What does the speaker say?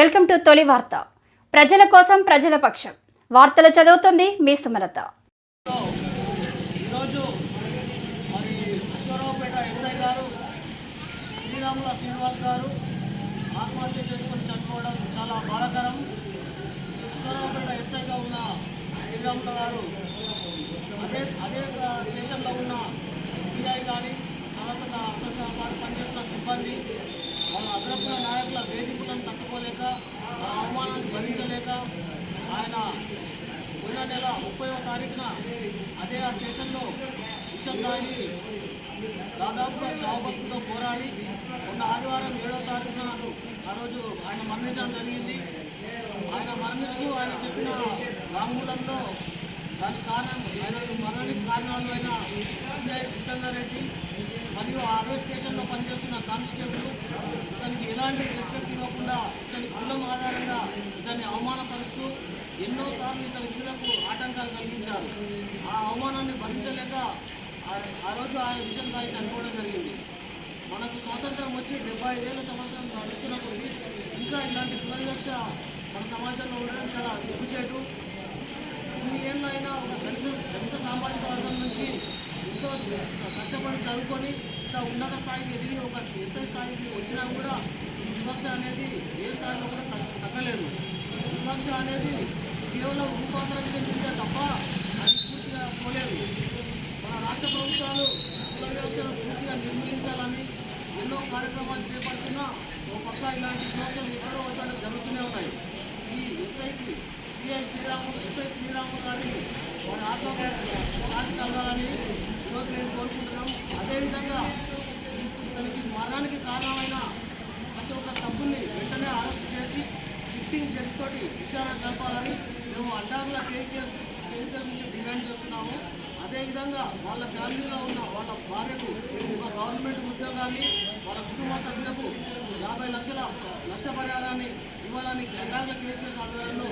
Welcome to తొలి వార్త. ప్రజల కోసం ప్రజల పక్షం. వార్తలు చదువుతుంది మీ సుమలత. ఈరోజు మరి అశ్వరావుపేట ఎస్ఐ గారు శ్రీరాముల శ్రీనివాస్ గారు ఆత్మహత్య చేసుకొని చనిపోవడం చాలా బాధాకరం. అశ్వరావుపేట ఎస్ఐగా ఉన్న శ్రీరాముల గారు అదే అదే స్టేషన్లో ఉన్న సిఐ కానీ తర్వాత అతనితో పాటు పనిచేస్తున్న సిబ్బంది తట్టుకోలేక ఆ అవమానాన్ని భరించలేక ఆయన పోయిన నెల ముప్పైవ తారీఖున అదే ఆ స్టేషన్లో విషం తాగి దాదాపుగా చావుబతుతో పోరాడి ఉన్న ఆదివారం ఏడవ తారీఖున ఆ రోజు ఆయన మరణించడం జరిగింది. ఆయన మరణిస్తూ ఆయన చెప్పిన వాంగ్మూలంలో దానికి కారణం ఆయన మరణానికి కారణాలు అయిన సిఐ రెడ్డి మరియు ఆ రోజు స్టేషన్లో పనిచేస్తున్న కానిస్టేబుల్ తనకి ఎలాంటి ఆధారంగా ఇతని కులం ఆధారంగా ఇతన్ని అవమానపరుస్తూ ఎన్నోసార్లు ఇతని క్రీడకు ఆటంకాలు కలిగించారు ఆ అవమానాన్ని భరించలేక ఆ- రోజు ఆయన విజయం తాగి చనిపోవడం జరిగింది. మనకు స్వాతంత్రం వచ్చి డెబ్బై ఐదేళ్ళ సంవత్సరం నడుస్తున్న ఇంకా ఇలాంటి కులవివక్ష మన సమాజంలో ఉండడం చాలా సిగ్గుచేటు. ఇన్ని ఏళ్ళు అయినా ఒక దళిత దళిత సామాజిక వర్గం నుంచి ఎంతో కష్టపడి చదువుకొని ఇంత ఉన్నత స్థాయికి ఎదిగి ఒక ఎస్ఎస్ స్థాయికి వచ్చినా కూడా ఈ వివక్ష అనేది ఏ స్థాయిలో కూడా తగ్గలేదు. వివక్ష అనేది కేవలం రూపాంతరం చెందిందే తప్ప అది పూర్తిగా పోలేదు. మన రాష్ట్ర ప్రభుత్వాలు కుల వివక్షను పూర్తిగా నిర్మూలించాలని ఎన్నో కార్యక్రమాలు చేపడుతున్నా ఓ పక్క ఇలాంటి వివక్షలు ఎక్కడో వచ్చాడో జరుగుతూనే ఉన్నాయి. ఈ ఎస్ఐకి సిఐ శ్రీరాము ఎస్ఐ శ్రీరాము గారిని వారి ఆత్మకు శాంతి కలగాలని ఈరోజు నేను కోరుకుంటున్నాం. అదేవిధంగా తనకి మరణానికి కారణం విచారణ జరపాలని మేము అడ్డాగుల కేసీఎస్ కేసీఎస్ నుంచి డిమాండ్ చేస్తున్నాము. అదేవిధంగా వాళ్ళ ఫ్యామిలీలో ఉన్న వాళ్ళ భార్యకు ఒక గవర్నమెంట్ ఉద్యోగాన్ని వాళ్ళ కుటుంబ సభ్యులకు యాభై లక్షల నష్టపరిహారాన్ని ఇవ్వాలని అడ్డాగుల కేసీఎస్ ఆధ్వర్యంలో